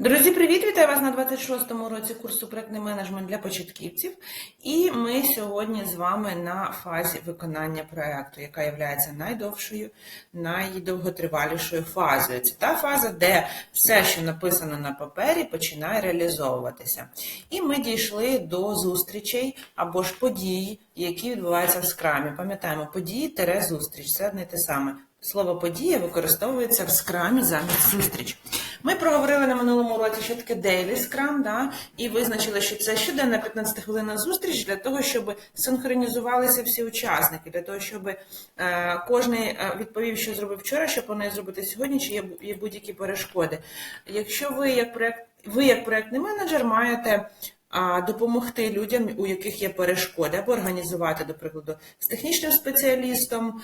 Друзі, привіт! Вітаю вас на 26-му році курсу проектний менеджмент для початківців. І ми сьогодні з вами на фазі виконання проекту, яка є найдовшою, найдовготривалішою фазою. Це та фаза, де все, що написано на папері, починає реалізовуватися. І ми дійшли до зустрічей або ж подій, які відбуваються в скрамі. Пам'ятаємо, події тере зустріч це одне те саме. Слово подія використовується в скрамі замість зустріч. Ми проговорили на минулому році, що таке Daily Scrum, да, і визначили, що це щоденна 15 хвилинна зустріч для того, щоб синхронізувалися всі учасники, для того, щоб е, кожен відповів, що зробив вчора, що планує зробити сьогодні, чи є, будь-які перешкоди. Якщо ви як проект, ви як проектний менеджер маєте допомогти людям, у яких є перешкоди, або організувати, до прикладу, з технічним спеціалістом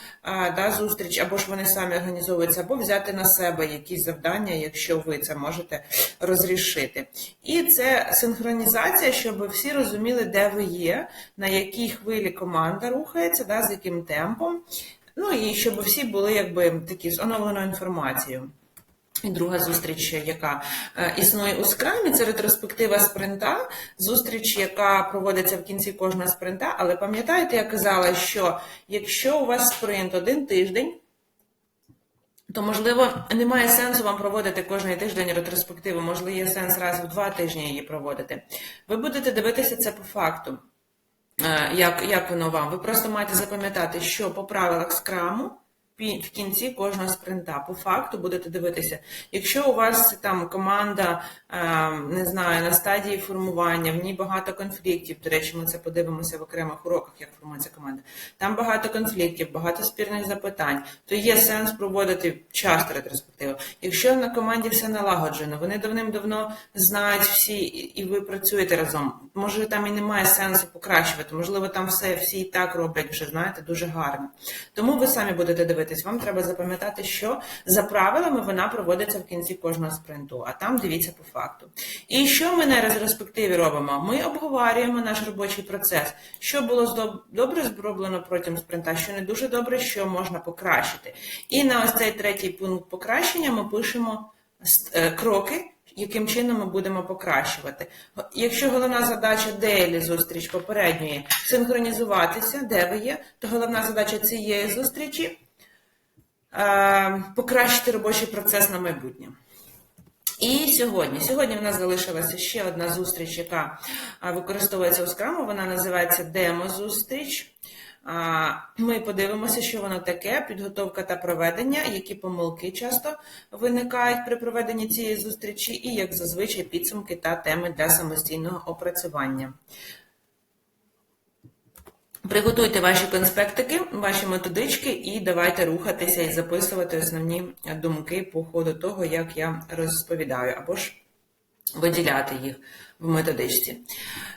да, зустріч, або ж вони самі організовуються, або взяти на себе якісь завдання, якщо ви це можете розрішити. І це синхронізація, щоб всі розуміли, де ви є, на якій хвилі команда рухається, да, з яким темпом. Ну і щоб всі були якби такі з оновленою інформацією. І друга зустріч, яка е, існує у скрамі, це ретроспектива спринта, зустріч, яка проводиться в кінці кожного спринта. Але пам'ятаєте, я казала, що якщо у вас спринт один тиждень, то можливо немає сенсу вам проводити кожний тиждень ретроспективу, можливо, є сенс раз в два тижні її проводити. Ви будете дивитися це по факту. Е, Як, як воно вам? Ви просто маєте запам'ятати, що по правилах скраму в кінці кожного спринта. По факту будете дивитися, якщо у вас там команда е, не знаю, на стадії формування, в ній багато конфліктів. До речі, ми це подивимося в окремих уроках, як формується команда. Там багато конфліктів, багато спірних запитань, то є сенс проводити часто ретроспективу. Якщо на команді все налагоджено, вони давним-давно знають всі, і ви працюєте разом. Може, там і немає сенсу покращувати, можливо, там все всі і так роблять вже, знаєте, дуже гарно. Тому ви самі будете дивитися дивитись, вам треба запам'ятати, що за правилами вона проводиться в кінці кожного спринту, а там дивіться по факту. І що ми на ретроспективі робимо? Ми обговорюємо наш робочий процес, що було добре зроблено протягом спринта, що не дуже добре, що можна покращити. І на ось цей третій пункт покращення ми пишемо е, кроки. Яким чином ми будемо покращувати? Якщо головна задача дейлі зустріч попередньої синхронізуватися, де ви є, то головна задача цієї зустрічі покращити робочий процес на майбутнє. І сьогодні Сьогодні в нас залишилася ще одна зустріч, яка е, використовується у скраму, вона називається демо-зустріч. Е, ми подивимося, що воно таке, підготовка та проведення, які помилки часто виникають при проведенні цієї зустрічі, і, як зазвичай, підсумки та теми для самостійного опрацювання. Приготуйте ваші конспектики, ваші методички, і давайте рухатися і записувати основні думки по ходу того, як я розповідаю, або ж виділяти їх в методичці.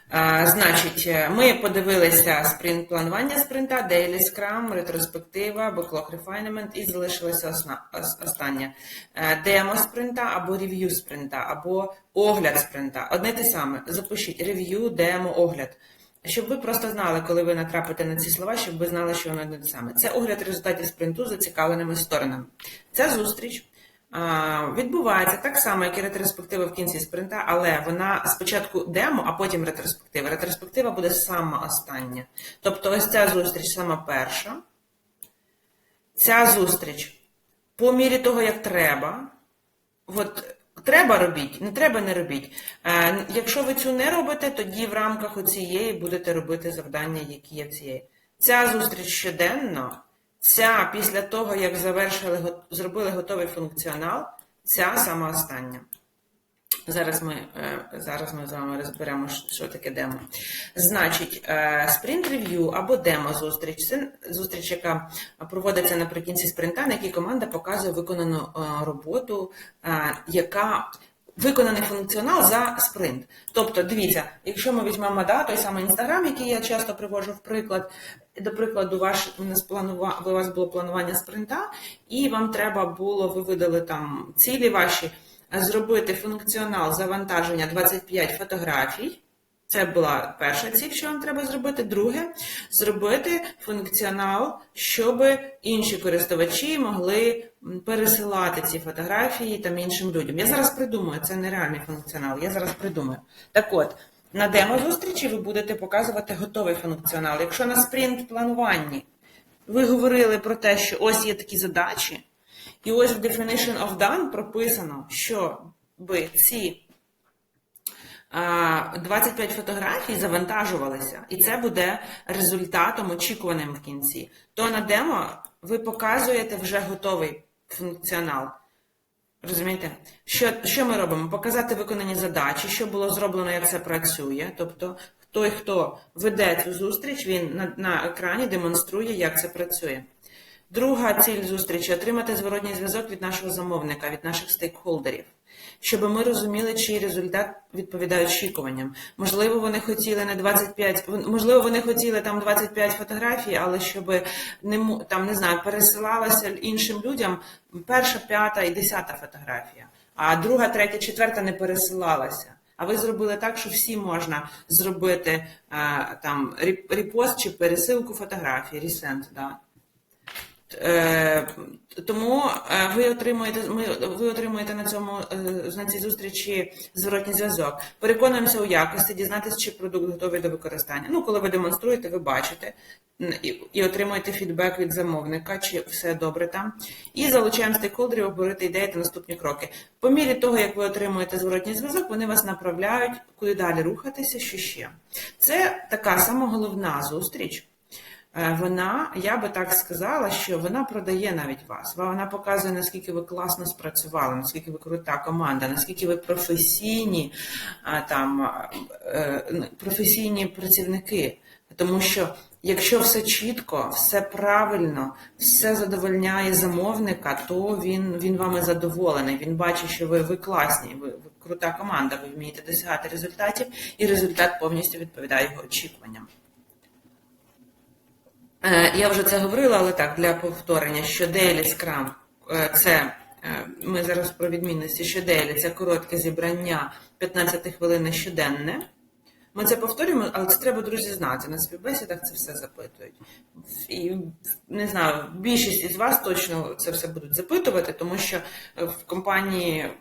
А, Значить, ми подивилися спринт планування спринта, Daily Scrum, ретроспектива, Backlog Refinement і залишилася остання демо спринта або рев'ю спринта, або огляд спринта. Одне те саме. Запишіть рев'ю, демо, огляд. Щоб ви просто знали, коли ви натрапите на ці слова, щоб ви знали, що воно не те саме. Це огляд результатів спринту з зацікавленими сторонами. Ця зустріч відбувається так само, як і ретроспектива в кінці спринта, але вона спочатку демо, а потім ретроспектива. Ретроспектива буде сама остання. Тобто, ось ця зустріч сама перша. Ця зустріч по мірі того, як треба. От Треба робіть, не треба не робіть. Е, якщо ви цю не робите, тоді в рамках оцієї будете робити завдання, які є в цієї. Ця зустріч щоденно, ця після того, як завершили, зробили готовий функціонал, ця сама остання. Зараз ми е, зараз ми з вами розберемо, що таке демо. Значить, спринт рев'ю або демо-зустріч це зустріч, яка проводиться наприкінці спринта, на якій команда показує виконану е, роботу, е, яка виконаний функціонал за спринт. Тобто, дивіться, якщо ми візьмемо да, той самий інстаграм, який я часто приводжу в приклад, до прикладу, ваш у вас було планування спринта, і вам треба було, ви видали там цілі ваші зробити функціонал завантаження 25 фотографій. Це була перша ціль, що вам треба зробити. Друге, зробити функціонал, щоб інші користувачі могли пересилати ці фотографії там іншим людям. Я зараз придумаю, це нереальний функціонал. Я зараз придумаю. Так от, на демо-зустрічі ви будете показувати готовий функціонал. Якщо на спринт плануванні ви говорили про те, що ось є такі задачі, і ось в Definition of Done прописано, що би ці 25 фотографій завантажувалися, і це буде результатом очікуваним в кінці. То на демо ви показуєте вже готовий функціонал. Розумієте? Що, що ми робимо? Показати виконані задачі, що було зроблено, як це працює. Тобто, той, хто веде цю зустріч, він на, на екрані демонструє, як це працює. Друга ціль зустрічі отримати зворотній зв'язок від нашого замовника, від наших стейкхолдерів, щоб ми розуміли, чий результат відповідає очікуванням. Можливо, вони хотіли не 25, можливо, вони хотіли там 25 фотографій, але щоб не там не знаю, пересилалася іншим людям перша, п'ята і десята фотографія, а друга, третя, четверта не пересилалася. А ви зробили так, що всі можна зробити е, там репост чи пересилку фотографії, ресент, да. Е, Тому е, ви отримуєте, ви отримуєте на цьому е, на цій зустрічі зворотній зв'язок. Переконуємося у якості, дізнатися, чи продукт готовий до використання. Ну, коли ви демонструєте, ви бачите і, і отримуєте фідбек від замовника, чи все добре там. І залучаємо стейкхолдерів обговорити ідеї та наступні кроки. По мірі того, як ви отримуєте зворотній зв'язок, вони вас направляють, куди далі рухатися, що ще. Це така сама головна зустріч. Е, Вона, я би так сказала, що вона продає навіть вас. Вона показує, наскільки ви класно спрацювали, наскільки ви крута команда, наскільки ви професійні, там, е, професійні працівники. Тому що якщо все чітко, все правильно, все задовольняє замовника, то він, він вами задоволений. Він бачить, що ви, ви класні, ви, ви крута команда, ви вмієте досягати результатів, і результат повністю відповідає його очікуванням. Е, Я вже це говорила, але так, для повторення, що Daily Scrum е, це е, ми зараз про відмінності, що Daily це коротке зібрання 15 хвилин щоденне. Ми це повторюємо, але це треба, друзі, знати. На співбесідах це все запитують. І не знаю, більшість із вас точно це все будуть запитувати, тому що в компанії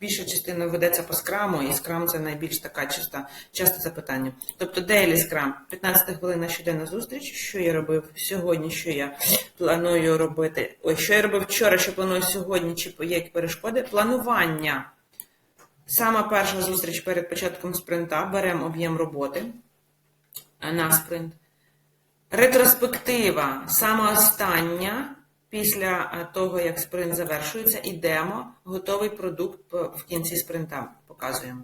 більша частина ведеться по скраму, і скрам це найбільш така чиста, часте запитання. Тобто Daily Scrum, 15 хвилин на щоденна зустріч, що я робив сьогодні, що я планую робити. Ой, що я робив вчора, що планую сьогодні, чи є перешкоди. Планування. Сама перша зустріч перед початком спринта. Беремо об'єм роботи на спринт. Ретроспектива, саме остання, після е, того, як спринт завершується, ідемо, готовий продукт в кінці спринта показуємо.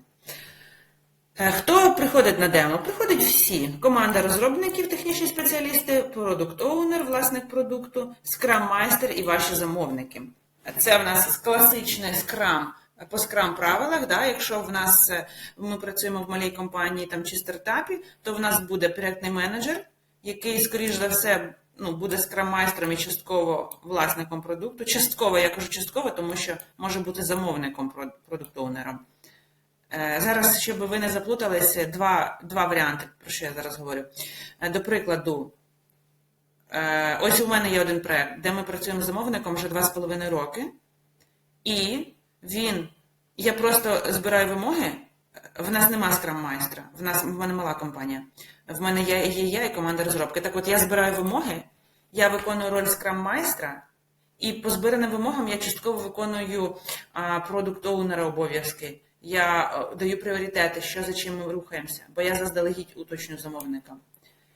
Е, Хто приходить на демо? Приходять всі. Команда розробників, технічні спеціалісти, продукт оунер, власник продукту, скрам майстер і ваші замовники. Це в нас класичний скрам по скрам правилах. Да? Якщо в нас е, ми працюємо в малій компанії там, чи стартапі, то в нас буде проєктний менеджер, який, скоріш за все, ну, буде скрам-майстром і частково власником продукту. Частково, я кажу частково, тому що може бути замовником продукт-оунером. Е, Зараз, щоб ви не заплуталися, два, два варіанти, про що я зараз говорю. Е, До прикладу, е, ось у мене є один проект, де ми працюємо з замовником вже два з половиною роки, і він, я просто збираю вимоги. В нас нема скрам-майстра, в нас в мене мала компанія. В мене є, є я і команда розробки. Так от я збираю вимоги, я виконую роль скрам-майстра, і по збираним вимогам я частково виконую продукт оунера обов'язки. Я е, даю пріоритети, що за чим ми рухаємося, бо я заздалегідь уточню замовника.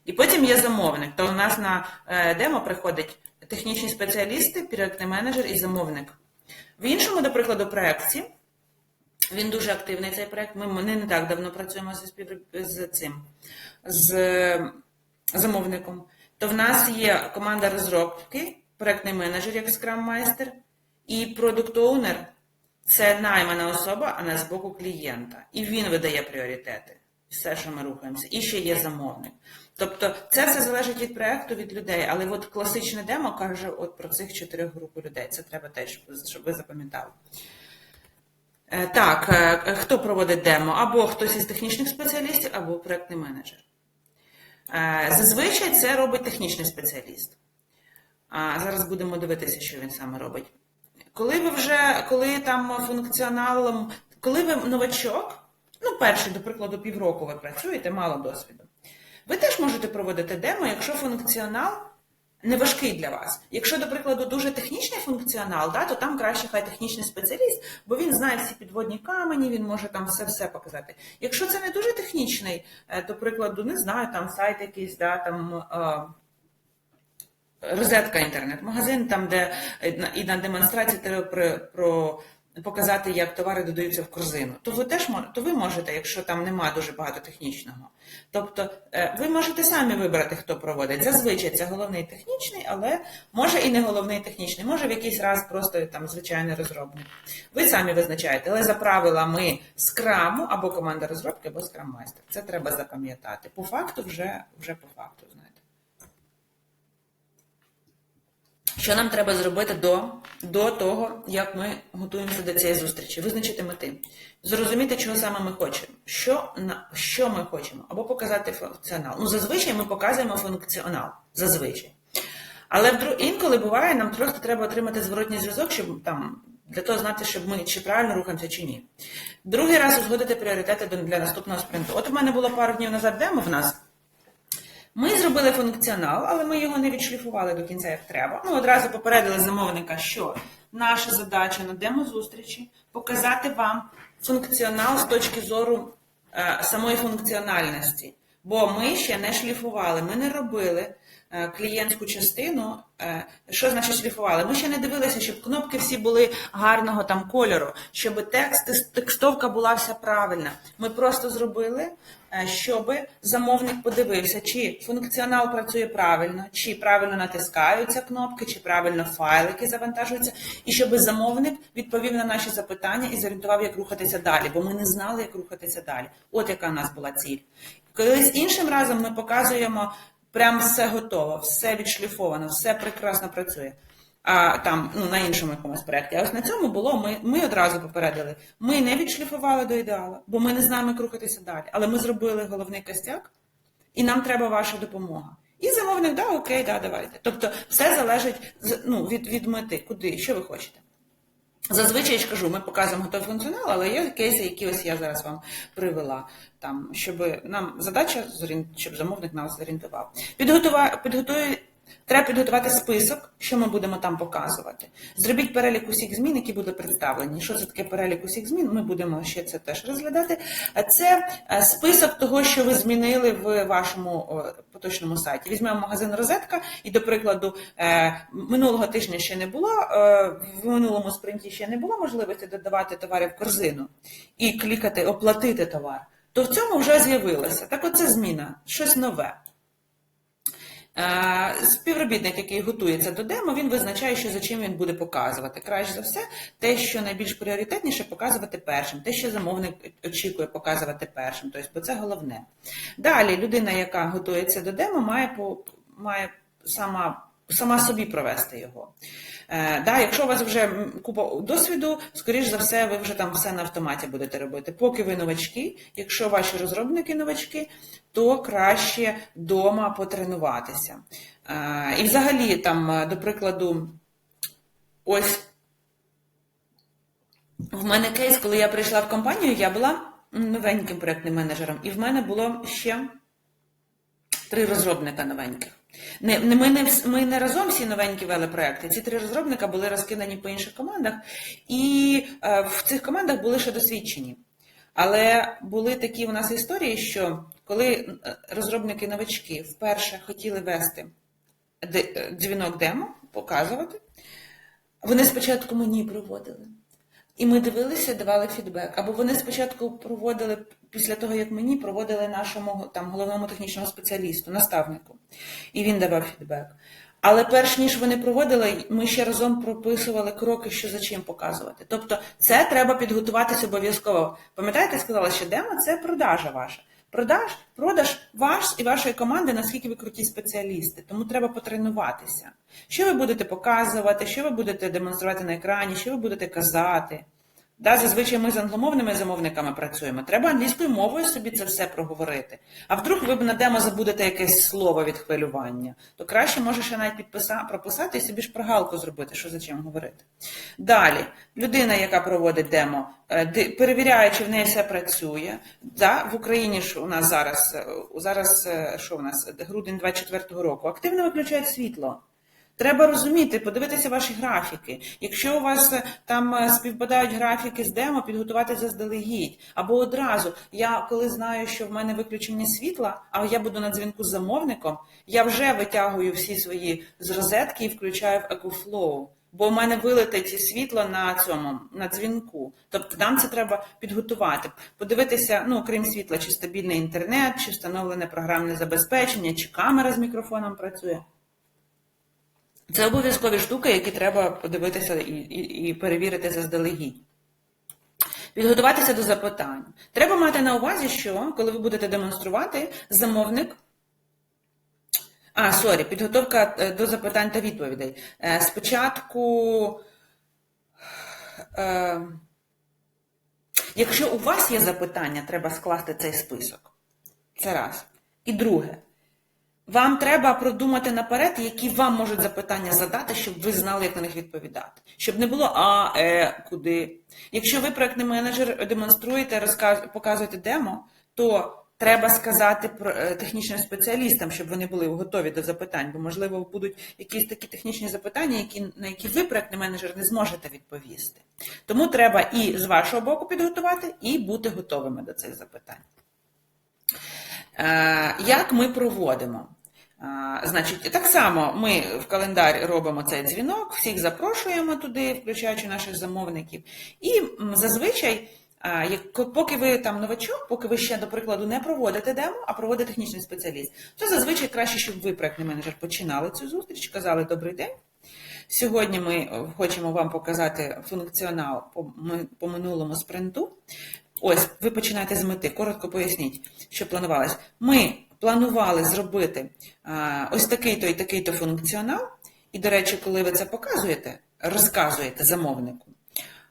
І потім є замовник. То у нас на е, демо приходять технічні спеціалісти, проєктний менеджер і замовник. В іншому, до прикладу, проєкті, він дуже активний цей проєкт. Ми, ми не так давно працюємо спів... з цим з замовником. То в нас є команда розробки, проєктний менеджер як скрам-майстер, і продукт-оунер це наймана особа, а не з боку клієнта. І він видає пріоритети. Все, що ми рухаємося. І ще є замовник. Тобто це все залежить від проєкту, від людей. Але от класичне демо каже от про цих чотирьох груп людей. Це треба теж, щоб ви запам'ятали. Е, Так, е, хто проводить демо? Або хтось із технічних спеціалістів, або проектний менеджер. Е, Зазвичай це робить технічний спеціаліст. Зараз будемо дивитися, що він саме робить. Коли ви вже, коли там функціоналом, коли ви новачок, ну, перший, до прикладу, півроку ви працюєте, мало досвіду, ви теж можете проводити демо, якщо функціонал не важкий для вас. Якщо, до прикладу, дуже технічний функціонал, да, то там краще хай технічний спеціаліст, бо він знає всі підводні камені, він може там все-все показати. Якщо це не дуже технічний, е, до прикладу, не знаю, там сайт якийсь, да, там. е, Розетка інтернет-магазин, там, де е, і на демонстрації треба про показати, як товари додаються в корзину. То ви теж то ви можете, якщо там немає дуже багато технічного. Тобто е, ви можете самі вибрати, хто проводить. Зазвичай це головний технічний, але може і не головний технічний, може в якийсь раз просто там звичайний розробник. Ви самі визначаєте, але за правилами скраму або команда розробки, або скрам-майстер. Це треба запам'ятати. По факту вже, вже по факту, знаєте. Що нам треба зробити до, до того, як ми готуємося до цієї зустрічі? Визначити мети, зрозуміти, чого саме ми хочемо, що, на, що ми хочемо, або показати функціонал. Ну, зазвичай ми показуємо функціонал. Зазвичай. Але вдруг інколи буває, нам просто треба отримати зворотній зв'язок, щоб там для того знати, щоб ми чи правильно рухаємося, чи ні. Другий раз узгодити пріоритети для наступного спринту. От у мене було пару днів назад демо в нас. Ми зробили функціонал, але ми його не відшліфували до кінця, як треба. Ми одразу попередили замовника, що наша задача на демозустрічі показати вам функціонал з точки зору е, самої функціональності. Бо ми ще не шліфували, ми не робили клієнтську частину. Е, що значить шліфували? Ми ще не дивилися, щоб кнопки всі були гарного там кольору, щоб текст, текстовка була вся правильна. Ми просто зробили, е, щоб замовник подивився, чи функціонал працює правильно, чи правильно натискаються кнопки, чи правильно файлики завантажуються, і щоб замовник відповів на наші запитання і зорієнтував, як рухатися далі, бо ми не знали, як рухатися далі. От яка в нас була ціль. Колись іншим разом ми показуємо прям все готово, все відшліфовано, все прекрасно працює. А там ну на іншому якомусь проєкті. А ось на цьому було ми, ми одразу попередили. Ми не відшліфували до ідеалу, бо ми не знаємо, як рухатися далі. Але ми зробили головний костяк, і нам треба ваша допомога. І замовник, да, окей, да, давайте. Тобто, все залежить ну, від, від мети, куди, що ви хочете. Зазвичай я ж кажу, ми показуємо готовий функціонал, але є кейси, які ось я зараз вам привела. Там, щоб нам задача, щоб замовник нас зорієнтував. Підготує, треба підготувати список, що ми будемо там показувати. Зробіть перелік усіх змін, які будуть представлені. Що це таке перелік усіх змін? Ми будемо ще це теж розглядати. Це е, список того, що ви змінили в вашому поточному сайті. Візьмемо магазин Розетка, і, до прикладу, е, минулого тижня ще не було, е, в минулому спринті ще не було можливості додавати товари в корзину і клікати оплатити товар. То в цьому вже з'явилося. Так, оце зміна, щось нове. Е, Співробітник, який готується до демо, він визначає, що за чим він буде показувати. Краще за все, те, що найбільш пріоритетніше, показувати першим, те, що замовник очікує показувати першим. Тобто, бо це головне. Далі людина, яка готується до демо, має має сама. Сама собі провести його. Е, да, якщо у вас вже купа досвіду, скоріш за все, ви вже там все на автоматі будете робити. Поки ви новачки, якщо ваші розробники новачки, то краще вдома потренуватися. Е, і взагалі, там, е, до прикладу, ось в мене кейс, коли я прийшла в компанію, я була новеньким проєктним менеджером, і в мене було ще три розробника новеньких. Не, не, ми, не, ми не разом всі новенькі вели проекти. Ці три розробника були розкидані по інших командах, і е, в цих командах були ще досвідчені. Але були такі у нас історії, що коли е, розробники новачки вперше хотіли вести е, дзвінок демо, показувати, вони спочатку мені проводили. І ми дивилися, давали фідбек. Або вони спочатку проводили, після того, як мені проводили нашому там, головному технічному спеціалісту, наставнику. І він давав фідбек. Але перш ніж вони проводили, ми ще разом прописували кроки, що за чим показувати. Тобто, це треба підготуватися обов'язково. Пам'ятаєте, я сказала, що демо це продажа ваша. Продаж, продаж ваш і вашої команди, наскільки ви круті спеціалісти. Тому треба потренуватися. Що ви будете показувати, що ви будете демонструвати на екрані, що ви будете казати. Да, зазвичай ми з англомовними замовниками працюємо. Треба англійською мовою собі це все проговорити. А вдруг ви б на демо забудете якесь слово від хвилювання, то краще може ще навіть підписа, прописати і собі ж прогалку зробити, що за чим говорити. Далі, людина, яка проводить демо, е, перевіряє, чи в неї все працює. Да, в Україні ж у нас зараз, е, зараз е, що у нас, грудень 24-го року, активно виключають світло. Треба розуміти, подивитися ваші графіки. Якщо у вас е, там е, співпадають графіки з демо, підготувати заздалегідь. Або одразу, я коли знаю, що в мене виключення світла, а я буду на дзвінку з замовником, я вже витягую всі свої з розетки і включаю в EcoFlow. Бо в мене вилетить світло на цьому на дзвінку. Тобто нам це треба підготувати, подивитися, ну крім світла, чи стабільний інтернет, чи встановлене програмне забезпечення, чи камера з мікрофоном працює. Це обов'язкові штуки, які треба подивитися і, і, і перевірити заздалегідь. Підготуватися до запитань. Треба мати на увазі, що коли ви будете демонструвати, замовник. А, сорі, підготовка е, до запитань та відповідей. Е, Спочатку, е, якщо у вас є запитання, треба скласти цей список. Це раз. І друге. Вам треба продумати наперед, які вам можуть запитання задати, щоб ви знали, як на них відповідати. Щоб не було а, е, куди. Якщо ви проектний менеджер демонструєте, розказ, показуєте демо, то треба сказати про е, технічним спеціалістам, щоб вони були готові до запитань, бо можливо будуть якісь такі технічні запитання, які, на які ви, проектний менеджер, не зможете відповісти. Тому треба і з вашого боку підготувати, і бути готовими до цих запитань. Е, Як ми проводимо? Значить, так само ми в календар робимо цей дзвінок, всіх запрошуємо туди, включаючи наших замовників. І зазвичай, поки ви там новачок, поки ви ще, до прикладу, не проводите демо, а проводить технічний спеціаліст, то зазвичай краще, щоб ви, проектний менеджер, починали цю зустріч, казали добрий день. Сьогодні ми е, хочемо вам показати функціонал по минулому спринту. Ось, ви починаєте з мети. Коротко поясніть, що планувалось. Ми планували зробити ось такий-то і такий-то функціонал. І, до речі, коли ви це показуєте, розказуєте замовнику,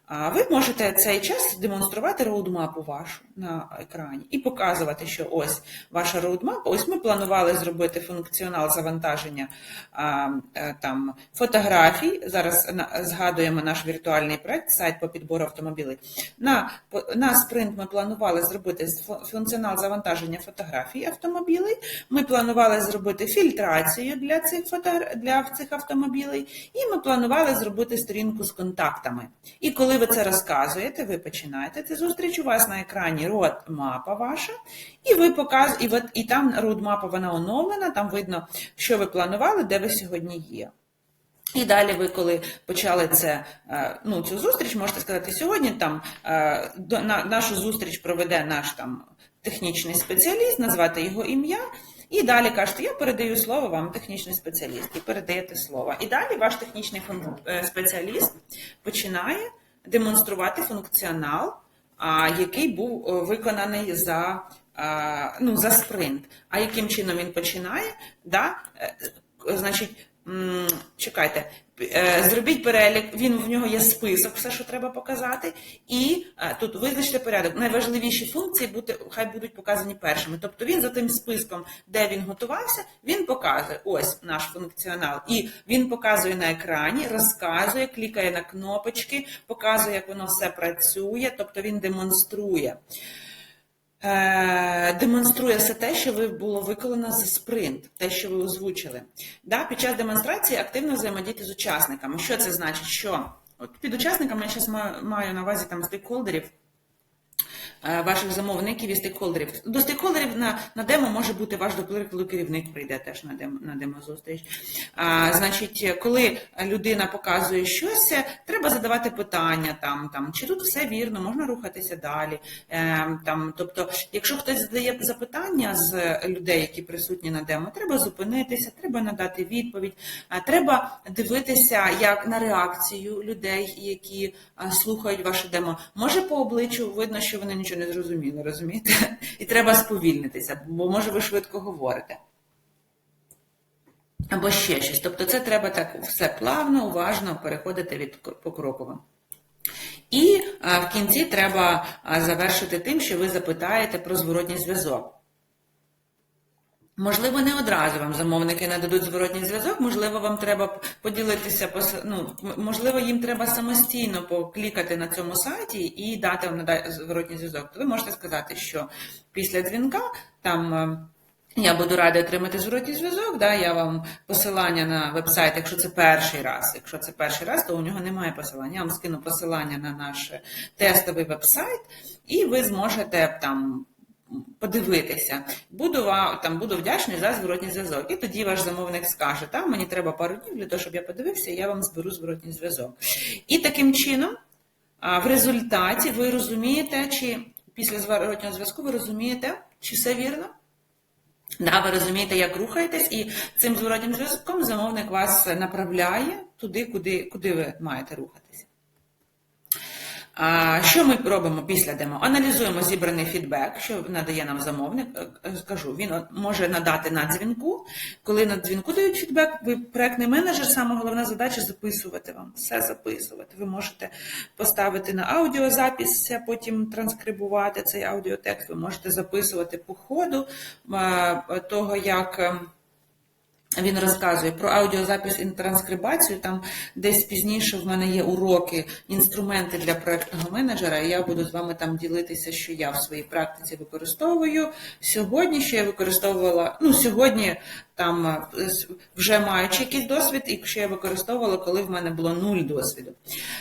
ви можете цей час демонструвати роудмапу вашу на екрані і показувати, що ось ваша роудмапа. Ось ми планували зробити функціонал завантаження а, е, там фотографій. Зараз згадуємо наш віртуальний проект, сайт по підбору автомобілів. На, на спринт ми планували зробити функціонал завантаження фотографій автомобілів. Ми планували зробити фільтрацію для цих фото, для цих автомобілей, і ми планували зробити сторінку з контактами. І коли ви це розказуєте, ви починаєте цю зустріч. У вас на екрані родмапа ваша, і ви показ, і, от, і там родмапа вона оновлена. Там видно, що ви планували, де ви сьогодні є. І далі ви, коли почали це, е, ну, цю зустріч, можете сказати, сьогодні там е, на, нашу зустріч проведе наш там технічний спеціаліст, назвати його ім'я. І далі кажете, я передаю слово вам, технічний спеціаліст, і передаєте слово. І далі ваш технічний е, спеціаліст починає демонструвати функціонал, який був е, виконаний за, ну, за спринт. А яким чином він починає? Да? Е, е, Значить, чекайте, е, зробіть перелік, він в нього є список, все, що треба показати, і е, тут визначте порядок. Найважливіші функції бути, хай будуть показані першими. Тобто він за тим списком, де він готувався, він показує ось наш функціонал. І він показує на екрані, розказує, клікає на кнопочки, показує, як воно все працює, тобто він демонструє. Е, демонструє все те, що ви було виконано за спринт, те, що ви озвучили. Да, під час демонстрації активно взаємодіяти з учасниками. Що це значить? Що от під учасниками я зараз маю, на увазі там стейкхолдерів, ваших замовників і стейкхолдерів. До стейкхолдерів на, на демо може бути ваш, до прикладу, керівник прийде теж на демо, на демо-зустріч. А, значить, коли людина показує щось, треба задавати питання, там, там, чи тут все вірно, можна рухатися далі. Е, там, тобто, якщо хтось задає запитання з людей, які присутні на демо, треба зупинитися, треба надати відповідь, треба дивитися як на реакцію людей, які слухають ваше демо. Може по обличчю видно, що вони нічого не зрозуміло, розумієте? І треба сповільнитися, бо може ви швидко говорите. Або ще щось. Тобто це треба так все плавно, уважно переходити від покроково. І в кінці треба завершити тим, що ви запитаєте про зворотній зв'язок. Можливо, не одразу вам замовники нададуть зворотній зв'язок, можливо, вам треба поділитися, ну, можливо, їм треба самостійно поклікати на цьому сайті і дати вам зворотній зв'язок. То ви можете сказати, що після дзвінка там. е, Я буду радий отримати зворотній зв'язок. Да, я вам посилання на веб-сайт, якщо це перший раз. Якщо це перший раз, то у нього немає посилання. Я вам скину посилання на наш тестовий веб-сайт, і ви зможете там подивитися. Буду там буду вдячний за зворотній зв'язок. І тоді ваш замовник скаже: там мені треба пару днів для того, щоб я подивився, я вам зберу зворотній зв'язок. І таким чином, в результаті ви розумієте, чи після зворотнього зв'язку ви розумієте, чи все вірно. Да, ви розумієте, як рухаєтесь, і цим зворотнім зв'язком замовник вас направляє туди, куди, куди ви маєте рухатися. Що ми робимо після демо? Аналізуємо зібраний фідбек, що надає нам замовник. Е, Скажу, він може надати на дзвінку. Коли на дзвінку дають фідбек, ви проектний менеджер, саме головна задача записувати вам, все записувати. Ви можете поставити на аудіозапис, а потім транскрибувати цей аудіотекст. Ви можете записувати по ходу е, того, як. Він розказує про аудіозапис і транскрибацію. Там десь пізніше в мене є уроки, інструменти для проектного менеджера. І я буду з вами там ділитися, що я в своїй практиці використовую. Сьогодні що я використовувала. Ну, сьогодні там е, вже маючи якийсь досвід, і що я використовувала, коли в мене було нуль досвіду.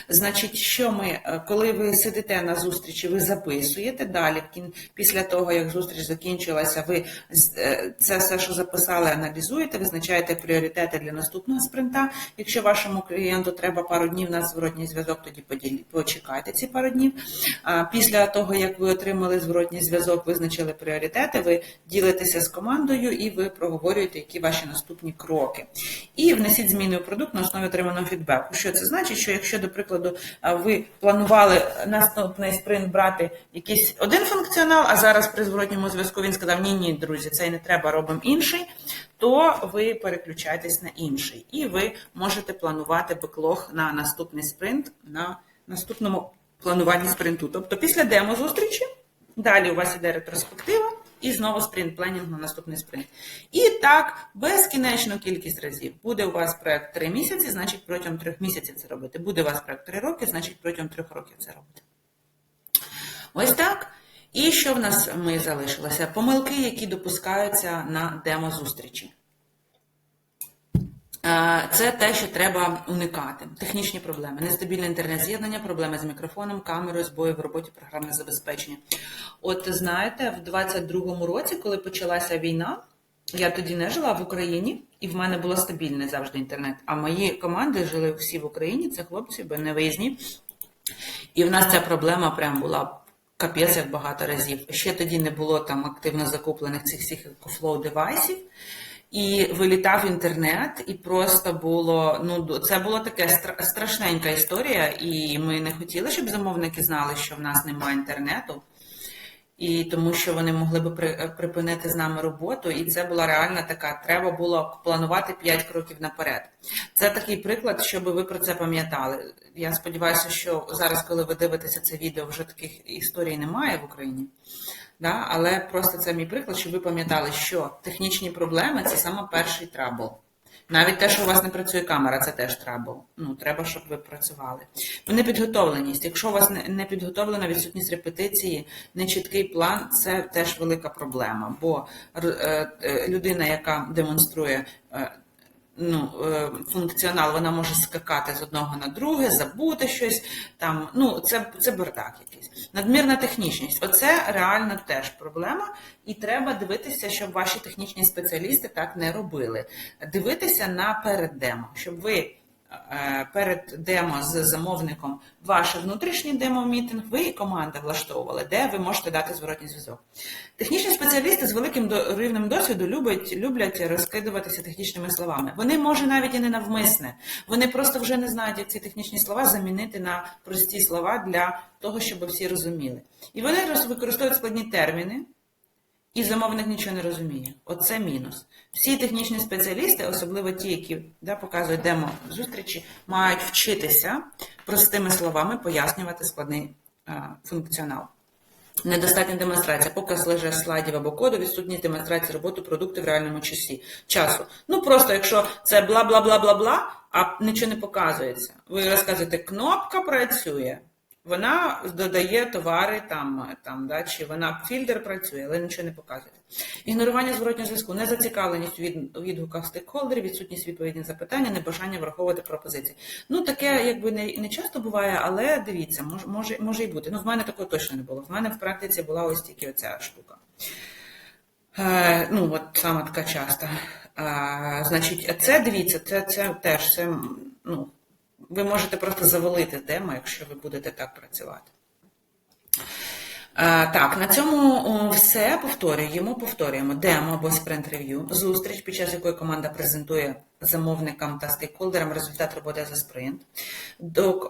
Значить, що ми, е, коли ви сидите на зустрічі, ви записуєте далі, після того, як зустріч закінчилася, ви е, це все, що записали, аналізуєте, визначаєте пріоритети для наступного спринта. Якщо вашому клієнту треба пару днів на зворотній зв'язок, тоді поділі- почекайте ці пару днів. А після того, як ви отримали зворотній зв'язок, визначили пріоритети, ви ділитеся з командою і ви проговорюєте, які ваші наступні кроки. І внесіть зміни у продукт на основі отриманого фідбеку. Що це значить? Що якщо, до прикладу, ви планували наступний спринт брати якийсь один функціонал, а зараз при зворотньому зв'язку він сказав: Ні, ні, друзі, цей не треба, робимо інший. То ви переключаєтесь на інший, і ви можете планувати беклог на наступний спринт на наступному плануванні спринту. Тобто після демо зустрічі далі у вас іде ретроспектива. І знову спринт пленінг на наступний спринт. І так, безкінечну кількість разів. Буде у вас проект 3 місяці, значить протягом 3 місяців це робити. Буде у вас проект 3 роки, значить протягом 3 років це робити. Ось так. І що в нас ми залишилося? Помилки, які допускаються на демо-зустрічі. Е, Це те, що треба уникати. Технічні проблеми, нестабільне інтернет-з'єднання, проблеми з мікрофоном, камерою, збої в роботі програмне забезпечення. От знаєте, в 22-му році, коли почалася війна, я тоді не жила в Україні, і в мене було стабільний завжди інтернет. А мої команди жили всі в Україні, це хлопці, бо не виїзні. І в нас ця проблема прям була капець як багато разів. Ще тоді не було там активно закуплених цих всіх EcoFlow девайсів. І вилітав інтернет, і просто було ну це було таке стра- страшненька історія, і ми не хотіли, щоб замовники знали, що в нас немає інтернету, і тому що вони могли би при- припинити з нами роботу. І це була реальна така. Треба було планувати 5 кроків наперед. Це такий приклад, щоб ви про це пам'ятали. Я сподіваюся, що зараз, коли ви дивитеся це відео, вже таких історій немає в Україні. Да? Але просто це мій приклад, щоб ви пам'ятали, що технічні проблеми це саме перший трабл. Навіть те, що у вас не працює камера, це теж трабл. Ну, треба, щоб ви працювали. Непідготовленість. Якщо у вас не- підготовлена відсутність репетиції, нечіткий план, це теж велика проблема. Бо е, е, людина, яка демонструє е, ну, функціонал, вона може скакати з одного на друге, забути щось там. Ну, це, це бардак якийсь. Надмірна технічність. Оце реально теж проблема, і треба дивитися, щоб ваші технічні спеціалісти так не робили. Дивитися на переддемо, щоб ви. Е, Перед демо з замовником ваш внутрішній демо-мітинг, ви і команда влаштовували, де ви можете дати зворотній зв'язок. Технічні спеціалісти з великим рівнем досвіду люблять, люблять розкидуватися технічними словами. Вони, може, навіть і не навмисне. Вони просто вже не знають, як ці технічні слова замінити на прості слова для того, щоб всі розуміли. І вони використовують складні терміни. І замовник нічого не розуміє. Оце мінус. Всі технічні спеціалісти, особливо ті, які да, показують демо зустрічі, мають вчитися простими словами пояснювати складний а, функціонал. Недостатня демонстрація, показ лише слайдів або коду, відсутність демонстрації роботи продукту в реальному часі часу. Ну просто якщо це бла бла бла бла бла, а нічого не показується. Ви розказуєте, кнопка працює, вона додає товари там, там да, чи вона фільтр працює, але нічого не показує. Ігнорування зворотнього зв'язку, незацікавленість у від, відгуках стейкхолдерів, відсутність відповіді на запитання, небажання враховувати пропозиції. Ну таке якби не, не часто буває, але дивіться, може, може, може і бути. Ну в мене такого точно не було. В мене в практиці була ось тільки оця штука. Е, ну, от саме така часта. Е, значить, це дивіться, це, це теж це, ну, ви можете просто завалити демо, якщо ви будете так працювати. Так, на цьому все повторюємо, повторюємо демо або спринт-рев'ю, зустріч, під час якої команда презентує замовникам та стейкхолдерам результат роботи за спринт.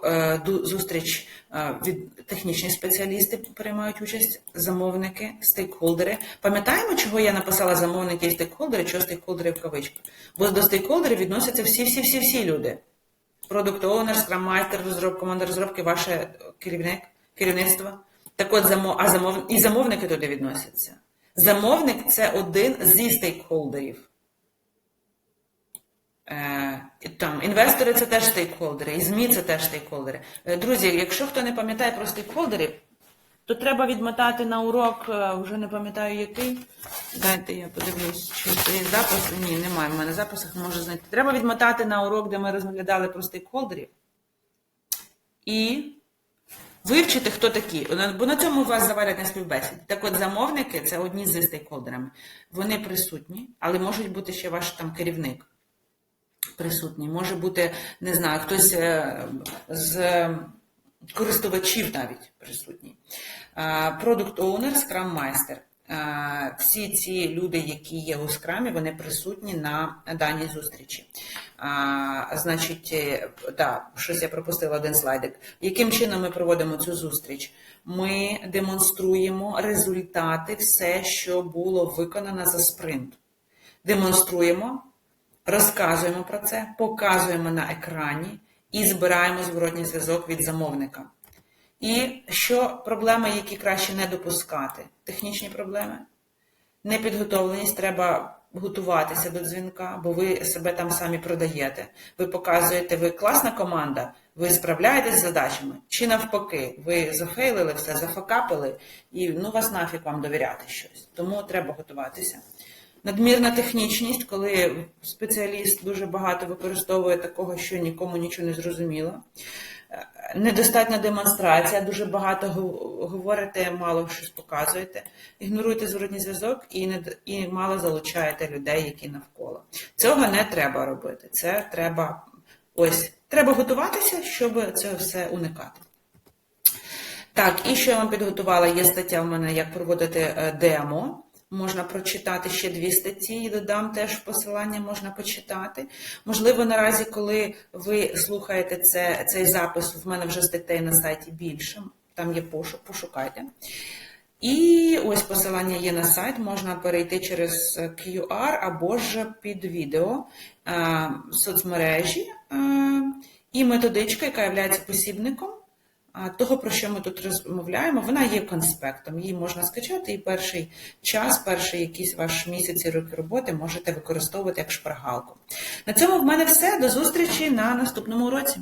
Е, зустріч е, від технічні спеціалісти приймають участь, замовники, стейкхолдери. Пам'ятаємо, чого я написала замовники і стейкхолдери, чого стейкхолдери в кавичках? Бо до стейкхолдерів відносяться всі-всі-всі-всі люди. Продукт оунер, скрам майстер, розроб, команда розробки, ваше керівник, керівництво. Так от замов, а замов, і замовники туди відносяться. Замовник це один зі стейкхолдерів. Е, там, інвестори це теж стейкхолдери, і ЗМІ це теж стейкхолдери. Е, Друзі, якщо хто не пам'ятає про стейкхолдерів, то треба відмотати на урок, е, вже не пам'ятаю який. Дайте я подивлюсь, чи є запис. Ні, немає в мене записах, можу знайти. Треба відмотати на урок, де ми розглядали про стейкхолдерів. І вивчити, хто такі. Бо на цьому вас завалять на співбесіді. Так от замовники це одні з стейкхолдерами. Вони присутні, але можуть бути ще ваш там керівник присутній. Може бути, не знаю, хтось е, з користувачів навіть присутній. Продукт оунер, скрам майстер. Всі ці люди, які є у скрамі, вони присутні на даній зустрічі. А, значить, е, да, щось я пропустила один слайдик. Яким чином ми проводимо цю зустріч? Ми демонструємо результати, все, що було виконано за спринт. Демонструємо, розказуємо про це, показуємо на екрані і збираємо зворотній зв'язок від замовника. І що проблеми, які краще не допускати? Технічні проблеми, непідготовленість, треба готуватися до дзвінка, бо ви себе там самі продаєте. Ви показуєте, ви класна команда, ви справляєтесь з задачами, чи навпаки, ви зафейлили все, зафакапили, і ну вас нафіг вам довіряти щось. Тому треба готуватися. Надмірна технічність, коли спеціаліст дуже багато використовує такого, що нікому нічого не зрозуміло. Недостатня демонстрація, дуже багато говорите, мало щось показуєте, ігноруєте зворотній зв'язок і, не, і мало залучаєте людей, які навколо. Цього не треба робити. Це треба ось треба готуватися, щоб це все уникати. Так, і що я вам підготувала? Є стаття в мене, як проводити е, демо. Можна прочитати ще дві статті додам теж посилання, можна почитати. Можливо, наразі, коли ви слухаєте це, цей запис, в мене вже статей на сайті більше, там є пошук, пошукайте. І ось посилання є на сайт, можна перейти через QR або ж під відео е, соцмережі е, і методичка, яка є посібником. Того, про що ми тут розмовляємо, вона є конспектом. Її можна скачати, і перший час, перший якийсь ваш місяць і роки роботи можете використовувати як шпаргалку. На цьому в мене все. До зустрічі на наступному уроці.